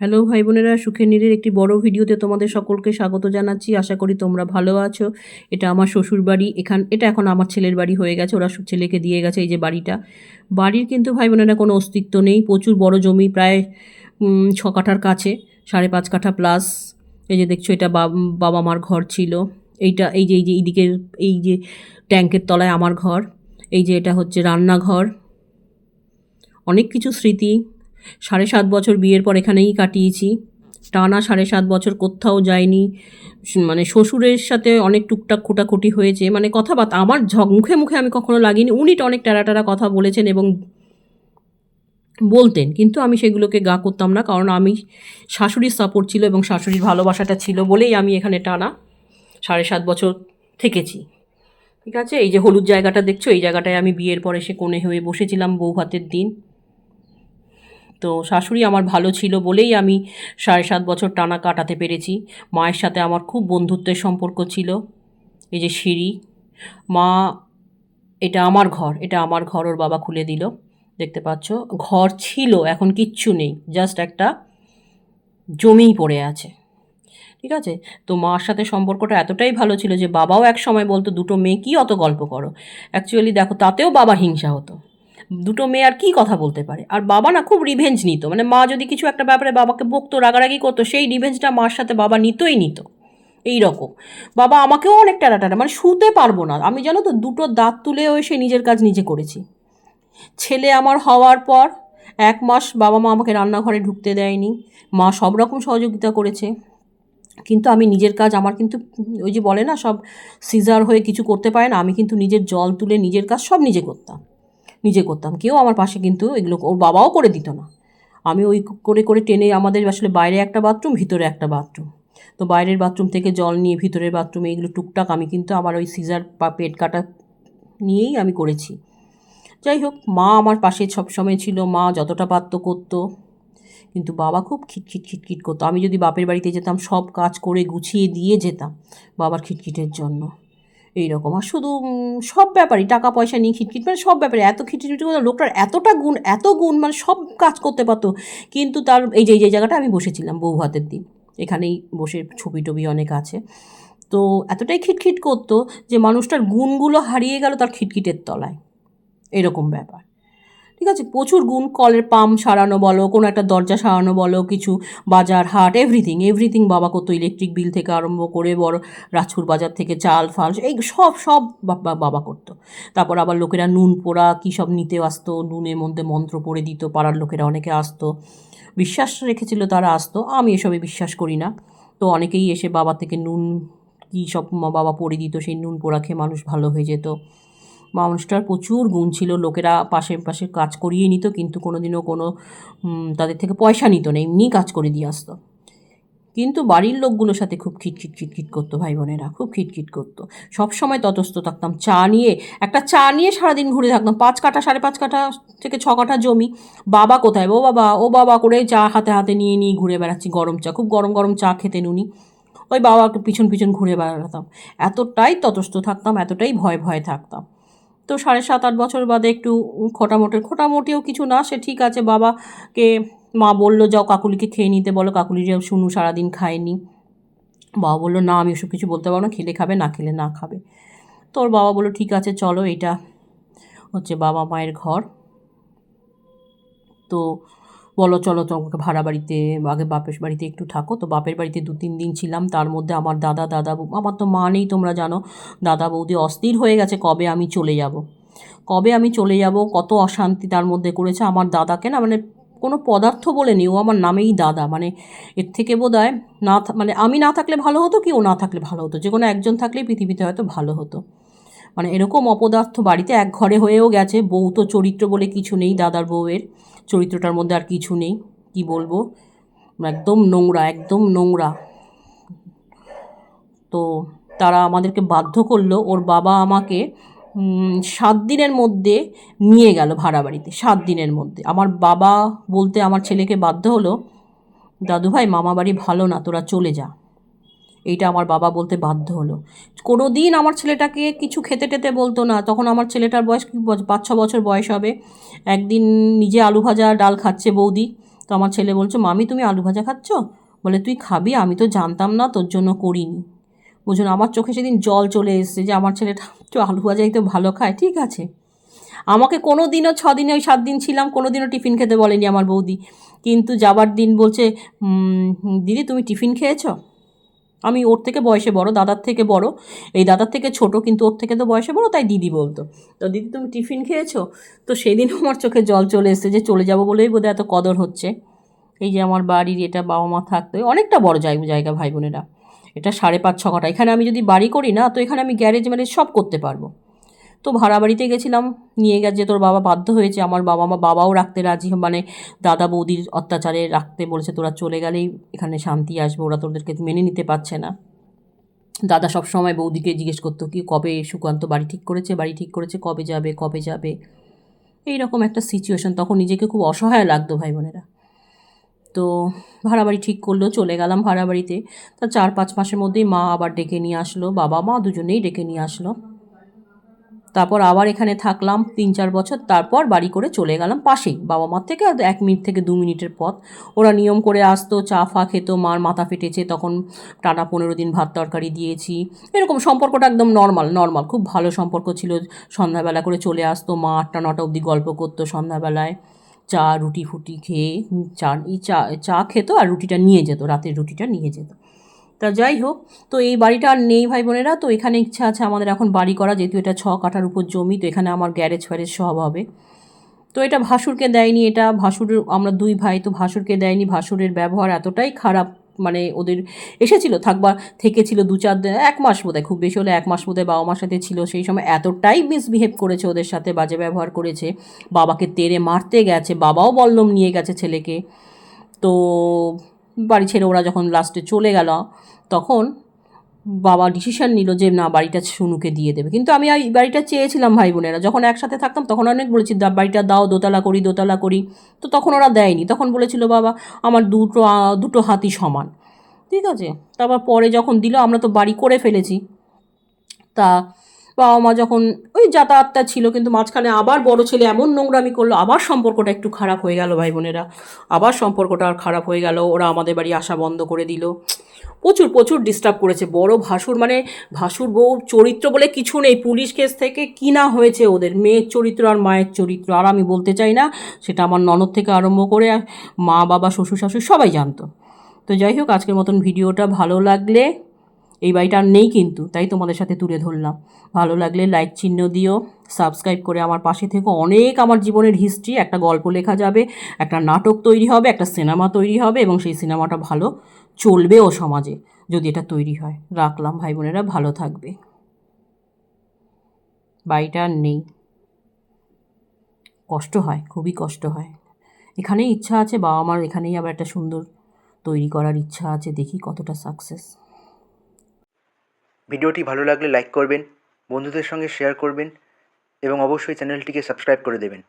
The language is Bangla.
হ্যালো ভাই বোনেরা, সুখের নীরের একটি বড় ভিডিওতে তোমাদের সকলকে স্বাগত জানাচ্ছি। আশা করি তোমরা ভালো আছো। এটা আমার শ্বশুর বাড়ি। এখান এটা এখন আমার ছেলের বাড়ি হয়ে গেছে। ওরা ছেলেকে দিয়ে গেছে এই যে বাড়িটা। বাড়ির কিন্তু ভাই বোনেরা কোনো অস্তিত্ব নেই। প্রচুর বড় জমি, প্রায় ছ কাঠার কাছে, সাড়ে পাঁচ কাঠা প্লাস এই যে দেখছ, এটা বাব- মার ঘর ছিল। এইটা এই যে এই যে এইদিকের এই যে ট্যাঙ্কের তলায় আমার ঘর। এই যে এটা হচ্ছে রান্নাঘর। অনেক কিছু স্মৃতি। সাড়ে সাত বছর বিয়ের পর এখানেই কাটিয়েছি। টানা সাড়ে সাত বছর কোথাও যায়নি মানে শ্বশুরের সাথে অনেক টুকটাক খোটাখুটি হয়েছে। মানে কথাবার্তা আমার মুখে মুখে আমি কখনো লাগিনি। উনি তো অনেক টেরা টেরা কথা বলেছেন এবং বলতেন। কিন্তু আমি সেগুলোকে গা করতাম না। কারণ আমি শাশুড়ির সাপোর্ট ছিল এবং শাশুড়ির ভালোবাসাটা ছিল বলেই আমি এখানে টানা সাড়ে সাত বছর থেকেছি। ঠিক আছে? এই যে হলুদ জায়গাটা দেখছ? এই জায়গাটায় আমি বিয়ের পর এসে কোণে হয়ে বসেছিলাম বউ ভাতের দিন। তো শাশুড়ি আমার ভালো ছিল বলেই আমি সাড়ে সাত বছর টানা কাটাতে পেরেছি। মায়ের সাথে আমার খুব বন্ধুত্বের সম্পর্ক ছিল। এই যে সিঁড়ি, মা, এটা আমার ঘর, এটা আমার ঘর, ওর বাবা খুলে দিল। দেখতে পাচ্ছ, ঘর ছিল, এখন কিচ্ছু নেই জাস্ট একটা জমিই পড়ে আছে। ঠিক আছে? তো মার সাথে সম্পর্কটা এতটাই ভালো ছিল যে বাবাও এক সময় বলতো, দুটো মেয়ে কী অত গল্প করো। অ্যাকচুয়ালি দেখো, তাতেও বাবার হিংসা হতো। দুটো মেয়ে আর কী কথা বলতে পারে? আর বাবা না খুব রিভেঞ্জ নিত। মানে মা যদি কিছু একটা ব্যাপারে বাবাকে বকতো, রাগারাগি করতো, সেই রিভেঞ্জটা মার সাথে বাবা নিতই নিত। এই রকম বাবা আমাকেও অনেক টাটা মানে শুতে পারব না। আমি জানো তো, দুটো দাঁত তুলেও এসে নিজের কাজ নিজে করেছি। ছেলে আমার হওয়ার পর এক মাস বাবা মা আমাকে রান্নাঘরে ঢুকতে দেয়নি। মা সব রকম সহযোগিতা করেছে। কিন্তু আমি নিজের কাজ, আমার কিন্তু ওই যে বলে না, সব সিজার হয়ে কিছু করতে পারে না। আমি কিন্তু নিজের জল তুলে নিজের কাজ সব নিজে করতাম। নিজে করতাম। কেউ আমার পাশে কিন্তু এগুলো ওর বাবাও করে দিত না। আমি ওই করে করে টেনে আমাদের আসলে বাইরে একটা বাথরুম ভিতরে একটা বাথরুম তো বাইরের বাথরুম থেকে জল নিয়ে ভিতরের বাথরুমে এগুলো টুকটাক আমি কিন্তু আমার ওই সিজার বা পেট কাটা নিয়েই আমি করেছি। যাই হোক, মা আমার পাশে সবসময় ছিল, মা যতটা পারতো করতো। কিন্তু বাবা খুব খিটখিট খিটখিট করতো। আমি যদি বাপের বাড়িতে যেতাম, সব কাজ করে গুছিয়ে দিয়ে যেতাম বাবার খিটখিটের জন্য। এই রকম আর শুধু সব ব্যাপারই টাকা, পয়সা নিয়ে খিটখিট মানে সব ব্যাপারে এত খিটখিট করতো, লোকটার এতটা গুণ, এত গুণ মানে সব কাজ করতে পারতো। কিন্তু তার এই যে যে জায়গাটা আমি বসেছিলাম বউ হাতের দিন। এখানেই বসে ছবি টবি অনেক আছে। তো এতটাই খিটখিট করতো যে মানুষটার গুণগুলো হারিয়ে গেল তার খিটখিটের তলায়। এরকম ব্যাপার। ঠিক আছে? প্রচুর গুণ কলের পাম্প সারানো বলো, কোনো একটা দরজা সারানো বলো, কিছু বাজার, হাট এভরিথিং এভরিথিং বাবা করতো ইলেকট্রিক বিল থেকে আরম্ভ করে বড় রাজপুর বাজার থেকে চাল, ফাল, এই সব সব বাবা করতো। তারপর আবার লোকেরা নুন পোড়া কী সব নিতে আসতো, নুনের মধ্যে মন্ত্র পড়ে দিত, পাড়ার লোকেরা অনেকে আসতো, বিশ্বাস রেখেছিল তারা আসতো, আমি এসবে বিশ্বাস করি না। তো অনেকেই এসে বাবা থেকে নুন কী সব বাবা পড়ে দিত, সেই নুন পোড়া খেয়ে মানুষ ভালো হয়ে যেত। মানুষটার প্রচুর গুণ ছিল, লোকেরা পাশে পাশে কাজ করিয়ে নিত, কিন্তু কোনোদিনও কোনো তাদের থেকে পয়সা নিত না, এমনি কাজ করে দিয়ে আসতো। কিন্তু বাড়ির লোকগুলোর সাথে খুব খিটখিট খিটখিট করতো ভাই বোনেরা, খুব খিটখিট করতো। সব সময় তটস্থ থাকতাম, চা নিয়ে, একটা চা নিয়ে সারাদিন ঘুরে থাকতাম, পাঁচ কাঠা, সাড়ে পাঁচ কাঠা থেকে ছ কাঠা জমি। বাবা কোথায়? ও বাবা ও বাবা করে চা হাতে হাতে নিয়ে নিয়ে ঘুরে বেড়াচ্ছি, গরম চা, খুব গরম গরম চা খেতেন উনি ওই বাবাকে পিছন পিছন ঘুরে বেড়াতাম। এতটাই তটস্থ থাকতাম, এতটাই ভয় ভয়ে থাকতাম। তো সাড়ে সাত, আট বছর বাদে একটু খোটামোটে খোটামোটিও কিছু না, সে ঠিক আছে, বাবাকে মা বলল, যাও কাকুলিকে খেয়ে নিতে বলো, কাকুলি যাও শুনু সারাদিন খায়নি। বাবা বলল, না, আমি ওসব কিছু বলতে পারব না, খেলে খাবে, না খেলে না খাবে। তোর বাবা বলল, ঠিক আছে, চলো, এটা হচ্ছে বাবা মায়ের ঘর। তো বলো, চলো তোমাকে ভাড়া বাড়িতে, আগে বাপের বাড়িতে একটু থাকো। তো বাপের বাড়িতে দু তিন দিন ছিলাম, তার মধ্যে আমার দাদা দাদা বৌ- আমার তো মা নেই তোমরা জানো। দাদা বৌদি অস্থির হয়ে গেছে, কবে আমি চলে যাব? কবে আমি চলে যাব? কত অশান্তি তার মধ্যে করেছে আমার দাদাকে না মানে কোনো পদার্থ বলে নি ও আমার নামেই দাদা। মানে এর থেকে বোধ হয় না মানে আমি না থাকলে ভালো হতো কি, ও না থাকলে ভালো হতো? যে কোনো একজন থাকলেই পৃথিবীতে হয়তো ভালো হতো। মানে এরকম অপদার্থ বাড়িতে এক ঘরে হয়েও গেছে, বউ তো চরিত্র বলে কিছু নেই দাদার বউয়ের। চরিত্রটার মধ্যে আর কিছু নেই, কি বলব? একদম নোংরা একদম নোংরা। তো তারা আমাদেরকে বাধ্য করল, ওর বাবা আমাকে সাত দিনের মধ্যে নিয়ে গেল ভাড়া বাড়িতে, সাত দিনের মধ্যে। আমার বাবা বলতে আমার ছেলেকে বাধ্য হলো দাদু ভাই মামা বাড়ি ভালো না, তোরা চলে যা। এইটা আমার বাবা বলতে বাধ্য হলো। কোনো দিন আমার ছেলেটাকে কিছু খেতে টেতে বলতো না। তখন আমার ছেলেটার বয়স পাঁচ ছ বছর বয়স হবে। একদিন নিজে আলু ভাজা ডাল খাচ্ছে বৌদি। তো আমার ছেলে বলছে, মামি, তুমি আলু ভাজা খাচ্ছ? বলে, তুই খাবি, আমি তো জানতাম না, তোর জন্য করিনি। বুঝুন, আমার চোখে সেদিন জল চলে এসেছে যে আমার ছেলেটা তো আলু ভাজাই তো ভালো খায়, ঠিক আছে। আমাকে কোনো দিনও ছ দিনে ওই সাত দিন ছিলাম কোনো দিনও টিফিন খেতে বলেনি আমার বৌদি। কিন্তু যাবার দিন বলছে দিদি, তুমি টিফিন খেয়েছো? আমি ওর থেকে বয়সে বড়, দাদার থেকে বড়। এই দাদার থেকে ছোট, কিন্তু ওর থেকে তো বয়সে বড়, তাই দিদি বলতো। তো দিদি, তুমি টিফিন খেয়েছো? তো সেদিন আমার চোখে জল চলে এসেছে যে চলে যাব বলেই বোধহয় এত কদর হচ্ছে। এই যে আমার বাড়ির এটা বাবা মা থাকতো অনেকটা বড় জায়গা ভাই বোনেরা। এটা সাড়ে পাঁচ, ছ ঘটা এখানে আমি যদি বাড়ি করি না, তো এখানে আমি গ্যারেজ ম্যারেজ সব করতে পারব। তো ভাড়া বাড়িতে গেছিলাম, নিয়ে গেছে তোর বাবা বাধ্য হয়েছে, আমার বাবা মা বাবাও রাখতে রাজি মানে দাদা বৌদির অত্যাচারে রাখতে বলেছে, তোরা চলে গেলেই এখানে শান্তি আসবে, ওরা তোদেরকে মেনে নিতে পারছে না। দাদা সব সময় বৌদিকে জিজ্ঞেস করতো, কি, কবে সুকান্ত বাড়ি ঠিক করেছে? বাড়ি ঠিক করেছে? কবে যাবে? কবে যাবে? এই রকম একটা সিচুয়েশন তখন নিজেকে খুব অসহায় লাগতো ভাই বোনেরা। তো ভাড়া বাড়ি ঠিক করল, চলে গেলাম ভাড়া বাড়িতে তা চার পাঁচ মাসের মধ্যেই মা আবার ডেকে নিয়ে আসলো, বাবা মা দুজনেই ডেকে নিয়ে আসলো। তারপর আবার এখানে থাকলাম তিন চার বছর, তারপর বাড়ি করে চলে গেলাম পাশেই। বাবা মার থেকে এক মিনিট থেকে দু মিনিটের পথ। ওরা নিয়ম করে আসতো, চা ফা খেত, মার মাথা ফেটেছে, তখন টানা পনেরো দিন ভাত তরকারি দিয়েছি। এরকম সম্পর্কটা একদম নর্মাল নর্মাল খুব ভালো সম্পর্ক ছিল। সন্ধ্যাবেলা করে চলে আসতো মা, আটটা নটা অবধি গল্প করতো সন্ধ্যাবেলায়। চা, রুটি ফুটি খেয়ে চা চা খেত আর রুটিটা নিয়ে যেত, রাতের রুটিটা নিয়ে যেত। তা যাই হোক, তো এই বাড়িটা আর নেই ভাই বোনেরা, তো এখানে ইচ্ছা আছে আমাদের এখন বাড়ি করা, যেহেতু এটা ছ কাঠার উপর জমি, তো এখানে আমার গ্যারেজ ফ্যারেজ সব হবে। তো এটা ভাসুরকে দেয়নি, এটা ভাসুর, আমরা দুই ভাই, তো ভাসুরকে দেয়নি, ভাসুরের ব্যবহার এতটাই খারাপ মানে ওদের এসেছিল, থাকবার থেকেছিল দু চার দিন, এক মাস বোধহয়, খুব বেশি হলে এক মাস বোধহয় বাবা মার সাথে ছিল, সেই সময় এতটাই মিসবিহেভ করেছে ওদের সাথে, বাজে ব্যবহার করেছে, বাবাকে তেড়ে মারতে গেছে, বাবাও বল্লম নিয়ে গেছে ছেলেকে। তো বাড়ি ছেড়ে ওরা যখন লাস্টে চলে গেল, তখন বাবা ডিসিশন নিল যে না, বাড়িটা সুনুকে দিয়ে দেবে। কিন্তু আমি এই বাড়িটা চেয়েছিলাম ভাই বোনেরা। যখন একসাথে থাকতাম, তখন অনেক বলেছি, "দা- বাড়িটা দাও, দোতলা করি দোতলা করি। তো তখন ওরা দেয়নি। তখন বলেছিল, বাবা, আমার দুটো দুটো হাতি সমান। ঠিক আছে? তারপর পরে যখন দিল, আমরা তো বাড়ি করে ফেলেছি। তা বাবা মা যখন ওই যাতায়াতটা ছিল, কিন্তু মাঝখানে আবার বড় ছেলে এমন নোংরামি করল, আবার সম্পর্কটা একটু খারাপ হয়ে গেল ভাই বোনেরা। আবার সম্পর্কটা আর খারাপ হয়ে গেল, ওরা আমাদের বাড়ি আসা বন্ধ করে দিল। প্রচুর প্রচুর ডিস্টার্ব করেছে, বড় ভাসুর মানে ভাসুর বউ চরিত্র বলে কিছু নেই, পুলিশ কেস থেকে কিনা হয়েছে ওদের, মেয়ের চরিত্র আর মায়ের চরিত্র, আর আমি বলতে চাই না, সেটা আমার ননদ থেকে আরম্ভ করে মা, বাবা, শ্বশুর শাশুড়ি সবাই জানতো। তো যাই হোক, আজকের মতন ভিডিওটা ভালো লাগলে এই বাড়িটা আর নেই কিন্তু, তাই তোমাদের সাথে তুলে ধরলাম। ভালো লাগলে লাইক চিহ্ন দিও সাবস্ক্রাইব করে আমার পাশে থেকে। অনেক আমার জীবনের হিস্ট্রি একটা গল্প লেখা যাবে, একটা নাটক তৈরি হবে, একটা সিনেমা তৈরি হবে এবং সেই সিনেমাটা ভালো চলবেও সমাজে, যদি এটা তৈরি হয়। রাখলাম ভাই বোনেরা, ভালো থাকবে। বাড়িটা আর নেই। কষ্ট হয়, খুবই কষ্ট হয়। এখানেই ইচ্ছা আছে বাবা মার এখানেই আবার একটা সুন্দর তৈরি করার ইচ্ছা আছে, দেখি কতটা সাকসেস ভিডিওটি ভালো লাগলে লাইক করবেন, বন্ধুদের সঙ্গে শেয়ার করবেন এবং অবশ্যই চ্যানেলটিকে সাবস্ক্রাইব করে দেবেন।